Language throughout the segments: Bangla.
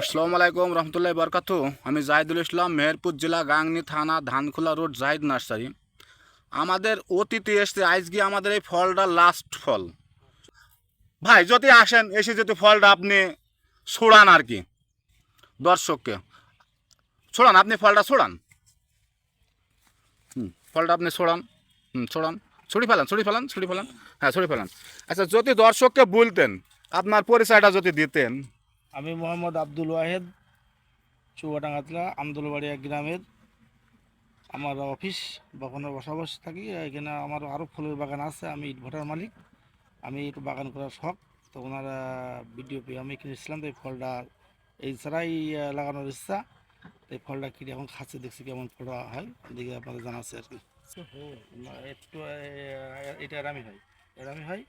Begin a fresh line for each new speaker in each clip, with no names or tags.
আসসালামু আলাইকুম রহমতুল্লাহ বরকাত। আমি জাহিদুল ইসলাম, মেহেরপুর জেলা গাংনি থানা, ধানখোলা রোড, জাহিদ নার্সারি। আমাদের অতীতে এসছে আজকে আমাদের এই ফলটা লাস্ট ফল। ভাই, যদি আসেন, এসে যদি ফলটা আপনি ছোড়ান আর কি, দর্শককে। ছোড়ান, আপনি ফলটা ছোড়ান। হুম, ফলটা আপনি ছোড়ান। হুম, ছোড়ান। ছুরি ফেলান ছুটি ফেলান ছুটি ফেলান। হ্যাঁ ছুরি ফেলান। আচ্ছা যদি দর্শককে বলতেন, আপনার পরিচয়টা যদি দিতেন।
আমি মোহাম্মদ আব্দুল ওয়াহেদ, চুয়াডাঙ্গাতলা, আমদুলবাড়িয়া গ্রামের। আমার অফিস বা ওখানে বসবাস থাকি। এখানে আমার আরও ফুলের বাগান আছে, আমি ইটভাটার মালিক। আমি একটু বাগান করার শখ। তো ওনারা ভিডিও পেয়ে আমি কিনেছিলাম তো এই ফলটা এই ছাড়াই লাগানোর ইচ্ছা। এই ফলটা কিনে এখন খাচ্ছে, দেখছি কেমন ফলটা হয়। দেখে আপনাদের জানাচ্ছে আর কি। একটু এটা এরামি হয়। এরামি হয়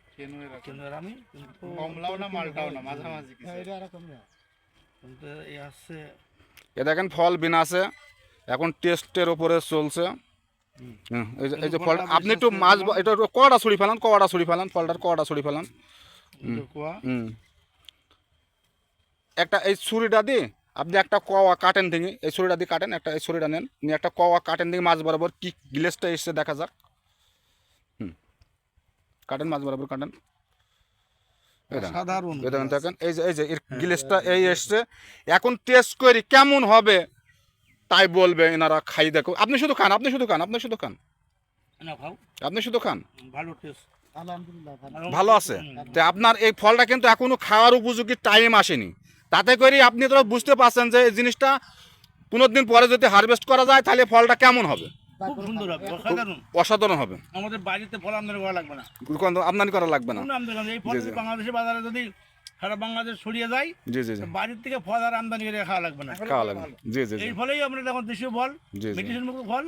কেন এরামি। কিন্তু
কমলাও না মালটাও না মাঝামাঝি কিছু।
কিন্তু এই আসছে
এ দেখেন ফল বিনাছে এখন টেস্টের ওপরে চলছে। এই যে- এই যে ফল
ফলটা
আপনি একটু মাছ এটা একটু কড়া ছুরি ফেলান কড়া ছুরি ফেলান ফলটার কড়া ছুরি ফেলান। একটা এই ছুরিটা দিয়ে আপনি একটা কওয়া কাটেন থেকে এই ছুরিটা দিয়ে কাটেন একটা এই ছুরিটা নেন নিয়ে একটা কওয়া কাটেন থেকে মাছ বরাবর কি গ্লেসটা এসছে দেখা যাক। কাটেন মাছ বরাবর কাটেন এই
সাধারণ
দেখেন দেখেন এই যে এই যে এর গ্লেসটা এই এসছে। এখন টেস্ট করি কেমন হবে? তাই বলবে এনারা খাই দেখো। আপনি শুধু খান আপনি শুধু খান আপনি শুধু খান। আপনি শুধু খান।
ভালো টেস্ট
ভালো। আছে? তো আপনার এই ফলটা কিন্তু এখনও খাওয়ার উপযোগী টাইম আসেনি। তাতে করে আপনি তো বুঝতে পারছেন যে এই জিনিসটা পনেরো দিন পরে যদি হারভেস্ট করা যায় তাহলে ফলটা কেমন হবে?
খুব সুন্দর হবে অসাধারণ।
অসাধারণ হবে।
আমাদের বাড়িতে ফল আমদানি করা লাগবে না।
আমদানি করা লাগবে না।
এই ফল বাজারে যদি সারা বাংলাদেশ ছড়িয়ে যায়
জি জি জি।
বাড়ির থেকে ফল আর আমদানি করে খাওয়া লাগবে না।
খাওয়া লাগবে জি জি
এই ফলেই আমরা এখন দেশীয় ফল মেডিসিন মুক্ত ফল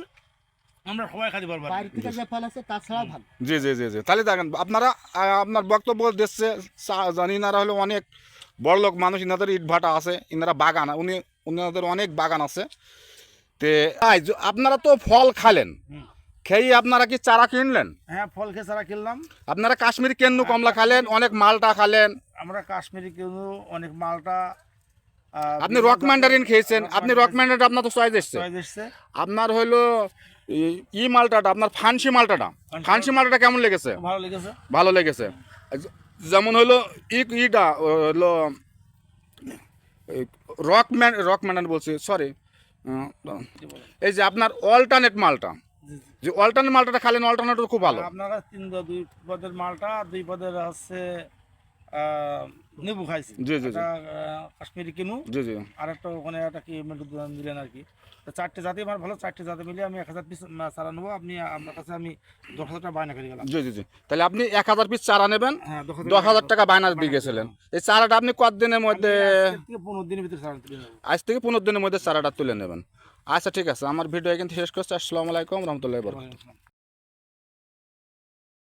আমরা সবাই খাতে পারব।
বাইরে থেকে যে ফল আছে তাছাড়াও ভালো।
জি জি জি জি। তাহলে দেখেন আপনারা আপনার বক্তব্য দিচ্ছে জানি ইনারা হলো অনেক বড় লোক মানুষ ইনাদের ইট ভাটা আছে ইনারা বাগান উনি উনাদের অনেক বাগান আছে। তে আপনারা তো ফল খালেন। খেয়ে আপনারা কি চারা কিনলেন?
হ্যাঁ ফল খেয়ে চারা কিনলাম।
আপনারা কাশ্মীরি কেন্নু কমলা খালেন অনেক মালটা খালেন।
আমরা কাশ্মীরি কেউ অনেক মালটা
আপনি রক ম্যান্ডারিন খেয়েছেন। আপনি রক ম্যান্ডারিন আপনার তো চয়েস এসছে। আপনার হলো ই- মালটাটা আপনার ফান্সি মালটাটা। ফান্সি মালটাটা কেমন লেগেছে?
ভালো লেগেছে।
ভালো লেগেছে। যেমন হলো ই ইটা হলো রক ম্যান রক ম্যান্ডান বলছি সরি এই যে আপনার অল্টারনেট মালটা। যে অল্টারনেট মালটা খালেন অল্টারনেট খুব ভালো।
আপনারা তিন দুই পদের মালটা দুই পদের হচ্ছে আহ, নেবু খাইছি।
জি, জি,
কাশ্মীরি কিনু।
জি জি।
আর একটা ওখানে একটা কি দিলেন আর কি। চারটে জাতি আমার ভালো চারটে জাতি মিলে আমি এক হাজার পিস সারা নেব। আপনি আপনার কাছে আমি দশ হাজার টাকা বায়না করে গেলাম।
জি জি জি। তাহলে আপনি এক হাজার পিস চারা নেবেন
হ্যাঁ দশ
হাজার টাকা বায়না দিয়ে গেছিলেন। এই চারাটা আপনি কতদিনের মধ্যে
পনেরো দিনের ভিতরে তুলে নেব।
আজ থেকে পনেরো দিনের মধ্যে চারাটা তুলে নেবেন। আচ্ছা ঠিক আছে। আমার ভিডিও এখান থেকে শেষ করছি। আসসালামু আলাইকুম রহমতুল্লাহ বরকাত।